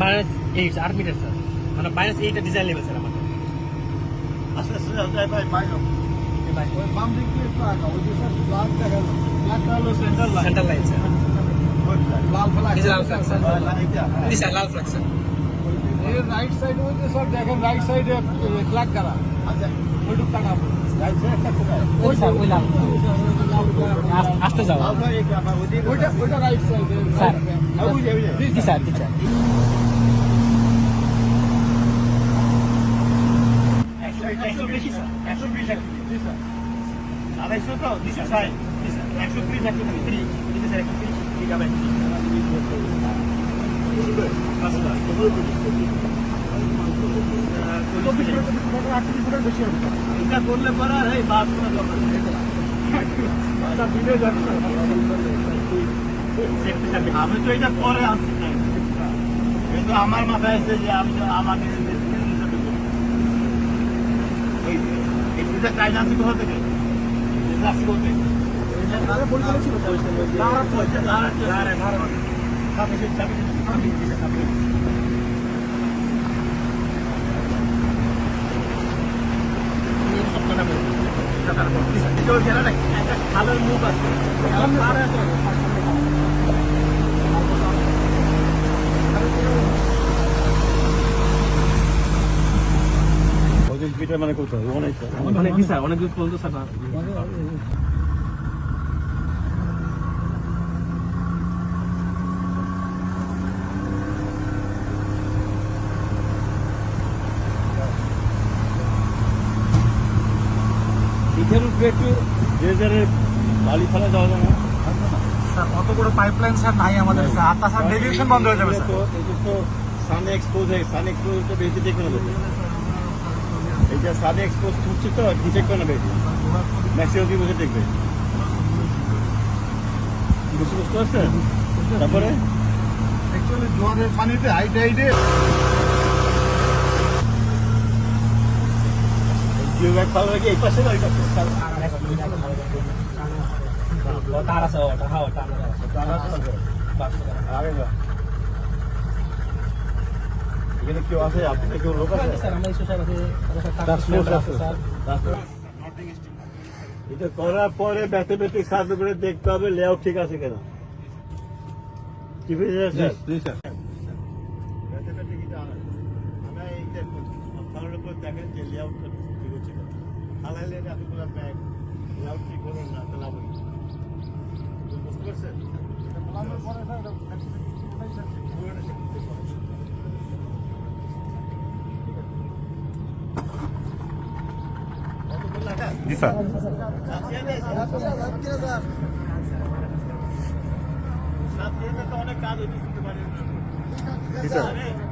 Minus eight আট metre sir মানে minus এইটা ডিজাইন নেবে স্যার আমাদের। আস্তে আস্তে যাই ভাই, বাইরো। ভাই ওই বাম দিক দিয়ে আগাও, ওই যে স্যার flag দেখা গেল। Flag টা হলো center line। Center line sir লাল যে লাল flag, স্যার। স্যার লাল ফ্ল্যাগ স্যার এর ওই যে স্যার দেখেন আচ্ছা, ওইটুক কোথায়? ওই স্যার ওই লাল আসতে যাও। ওইটা ওইটা side স্যার। স্যার স্যার একশো বেশি স্যার একশো একশো জি স্যার আড়াইশো তো জি স্যার স্যার একশো ত্রিশ একশো ত্রিশ স্যার একশো ত্রিশ ঠিক আছে এটা করলে পরে আর এই বাদ কোনো দরকার নেই। আমি তো এটা পরে আনছি না। কিন্তু আমার মাথায় আছে যে আমি এই দুটা কাজ আনছি কোথা থেকে রাশি করতে খালের মুখ আছে পিঠা মানে কোথায়? অনেক স্যার? অনেক দূর পর্যন্ত স্যার উপরে একটু বালি ফেলা যাওয়া যায় না। স্যার অত বড় পাইপলাইন স্যার নাই আমাদের স্যার। আর তাছাড়া বন্ধ হয়ে যাবে স্যার। তো এটা এক্সপোজ হয়ে সান এক্সপোজ তো বেশি দেখবে না। এইটা সানে এক্সপোজ হচ্ছে তো ডিটেক্ট করে না বেশি ম্যাক্সিমাম কি বসে দেখবে। বুঝতে বুঝতে পারছেন? তারপরে? অ্যাকচুয়ালি জোয়ারের পানিতে হাই টাইডে জিও ব্যাগ পাওয়া কি এই পাশে না ওই পাশে? তার আছে ওটা হ্যাঁ ওটা আগে যা। এখানে কেউ আছে? আপনি কেউ লোক আছে? স্যার আমরা ইস্যু। এটা করার পরে ম্যাথমেটিক্স সার্ভে করে দেখতে হবে লেআউট ঠিক আছে কিনা। কি স্যার? দেখেন যে লেআউট ঠিক হচ্ছে হালাইলে এতগুলো ব্যাগ লেআউট ঠিক হলো না তাহলে লাভ হইছে। বুঝতে পারছেন? স্যার অনেক কাজ হচ্ছে জি স্যার পারে